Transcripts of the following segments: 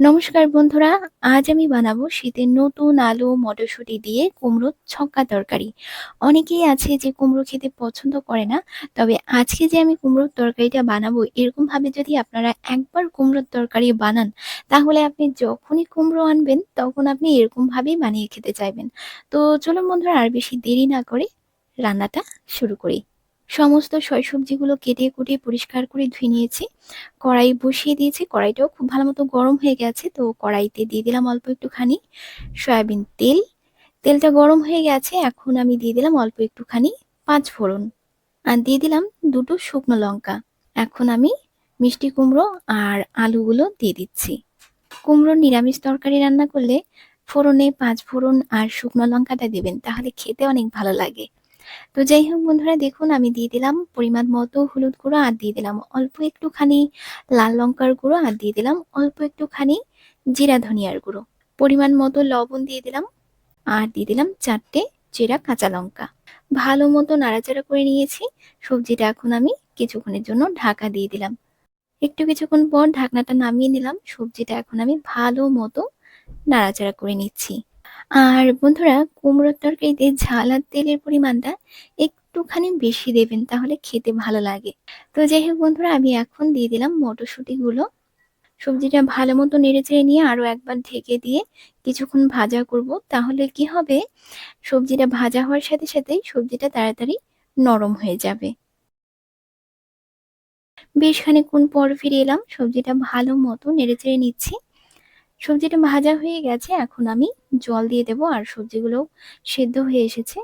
নমস্কার বন্ধুরা, আজ আমি বানাবো শীতের নতুন আলু, মটরশুঁটি দিয়ে কুমড়োর ছক্কা তরকারি। অনেকেই আছে যে কুমড়ো খেতে পছন্দ করে না, তবে আজকে যে আমি কুমড়োর তরকারিটা বানাবো এরকম ভাবে যদি আপনারা একবার কুমড়োর তরকারি বানান, তাহলে আপনি যখনই কুমড়ো আনবেন, তখন আপনি এরকম ভাবেই বানিয়ে খেতে চাইবেন। তো চলুন বন্ধুরা, আর বেশি দেরি না করে রান্নাটা শুরু করি। সমস্ত সবজিগুলো কেটে কুটে পরিষ্কার করে ধুয়ে নিয়েছি। কড়াই বসিয়ে দিয়েছি। কড়াইটাও খুব ভালো মতো গরম হয়ে গেছে, তো কড়াইতে দিয়ে দিলাম অল্প একটুখানি সয়াবিন তেল। তেলটা গরম হয়ে গেছে, এখন আমি দিয়ে দিলাম অল্প একটুখানি পাঁচ ফোড়ন। আর দিয়ে দিলাম দুটো শুকনো লঙ্কা। এখন আমি মিষ্টি কুমড়ো আর আলুগুলো দিয়ে দিচ্ছি। কুমড়ো নিরামিষ তরকারি রান্না করলে ফোড়নে পাঁচ ফোড়ন আর শুকনো লঙ্কাটা দেবেন, তাহলে খেতে অনেক ভালো লাগে। তো যাই হোক বন্ধুরা, দেখুন আমি দিয়ে দিলাম পরিমাণ মতো হলুদ গুঁড়ো আর দিয়ে দিলাম অল্প একটুখানি লাল লঙ্কার গুঁড়ো আর দিয়ে দিলাম অল্প একটুখানি জিরা ধনিয়ার গুঁড়ো। পরিমাণ মতো লবণ দিয়ে দিলাম আর দিয়ে দিলাম চারটে চেরা কাঁচা লঙ্কা। ভালো মতো নাড়াচাড়া করে নিয়েছি, সবজিটা এখন আমি কিছুক্ষণের জন্য ঢাকা দিয়ে দিলাম। একটু কিছুক্ষণ পর ঢাকনাটা নামিয়ে নিলাম, সবজিটা এখন আমি ভালো মতো নাড়াচাড়া করে নিচ্ছি। আর বন্ধুরা, কুমড়োর তরকারিতে ঝাল আর তেলের পরিমাণটা একটুখানি বেশি দেবেন, তাহলে খেতে ভালো লাগে। তো যাই হোক বন্ধুরা, আমি এখন দিয়ে দিলাম মটরশুঁটিগুলো। সবজিটা ভালো মতো নেড়ে চেড়ে নিয়ে আরও একবার ঢেকে দিয়ে কিছুক্ষণ ভাজা করব। তাহলে কি হবে, সবজিটা ভাজা হওয়ার সাথে সাথেই সবজিটা তাড়াতাড়ি নরম হয়ে যাবে। বেশ খানিক্ষণ পর ফিরে এলাম, সবজিটা ভালো মতো নেড়ে চেড়ে নিচ্ছি। সবজিটা ভাজা হয়ে গেছে, এখন আমি জল দিয়ে দেব আর সবজিগুলো সেদ্ধ হয়ে এসেছে।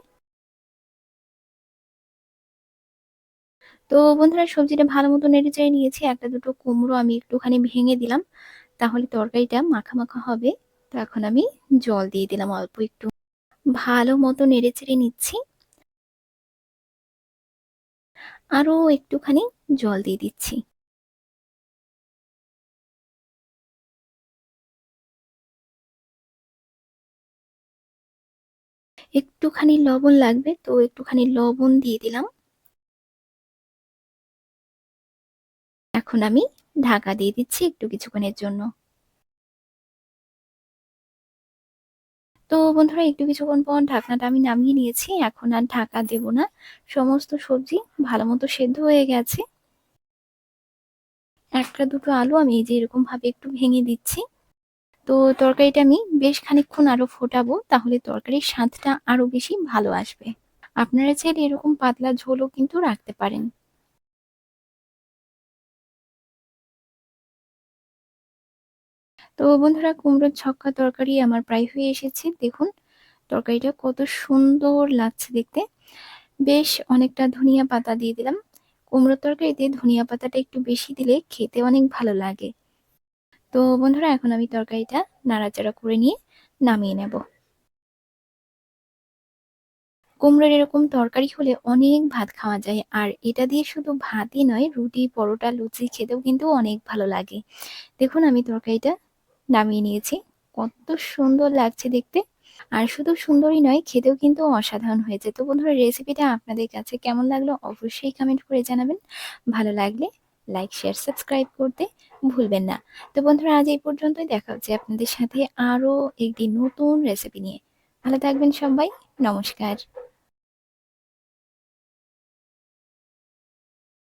তো বন্ধুরা, সবজিটা ভালো মতো নেড়ে চেড়ে নিয়েছি, একটা দুটো কুমড়ো আমি একটুখানি ভেঙে দিলাম, তাহলে তরকারিটা মাখা মাখা হবে। তো এখন আমি জল দিয়ে দিলাম অল্প একটু। ভালো মতো নেড়ে চেড়ে নিচ্ছি। আরও একটুখানি জল দিয়ে দিচ্ছি। একটুখানি লবণ লাগবে, তো একটুখানি লবণ দিয়ে দিলাম। এখন আমি ঢাকা দিয়ে দিচ্ছি একটু কিছুক্ষণের জন্য। তো বন্ধুরা, একটু কিছুক্ষণ পর ঢাকনাটা আমি নামিয়ে নিয়েছি। এখন আর ঢাকা দেব না। সমস্ত সবজি ভালো মতো সেদ্ধ হয়ে গেছে। একটা দুটো আলু আমি এই যে এরকম ভাবে একটু ভেঙে দিচ্ছি। তো তরকারিটা আমি বেশ খানিক্ষণ আরও ফোটাবো, তাহলে তরকারির স্বাদটা আরও বেশি ভালো আসবে। আপনারা চাইলে এরকম পাতলা ঝোলও কিন্তু রাখতে পারেন। তো বন্ধুরা, কুমড়োর ছক্কা তরকারি আমার প্রায় হয়ে এসেছে। দেখুন, তরকারিটা কত সুন্দর লাগছে দেখতে। বেশ অনেকটা ধনিয়া পাতা দিয়ে দিলাম। কুমড়োর তরকারিতে ধনিয়া পাতাটা একটু বেশি দিলে খেতে অনেক ভালো লাগে। তো বন্ধুরা, এখন আমি তরকারিটা নাড়াচাড়া করে নিয়ে নামিয়ে নেব। কুমড়োর এরকম তরকারি হলে অনেক ভাত খাওয়া যায়, আর এটা দিয়ে শুধু ভাতই নয়, রুটি, পরোটা, লুচি খেতেও কিন্তু অনেক ভালো লাগে। দেখুন, আমি তরকারিটা নামিয়ে নিয়েছি। কত সুন্দর লাগছে দেখতে। আর শুধু সুন্দরই নয়, খেতেও কিন্তু অসাধারণ হয়েছে। তো বন্ধুরা, রেসিপিটা আপনাদের কাছে কেমন লাগল অবশ্যই কমেন্ট করে জানাবেন। ভালো লাগলে লাইক শেয়ার সাবস্ক্রাইব করতে ভুলবেন না। তো বন্ধুরা, আজ এই পর্যন্তই। দেখা হচ্ছে আপনাদের সাথে আরও একটি নতুন রেসিপি নিয়ে। ভালো থাকবেন সবাই। নমস্কার।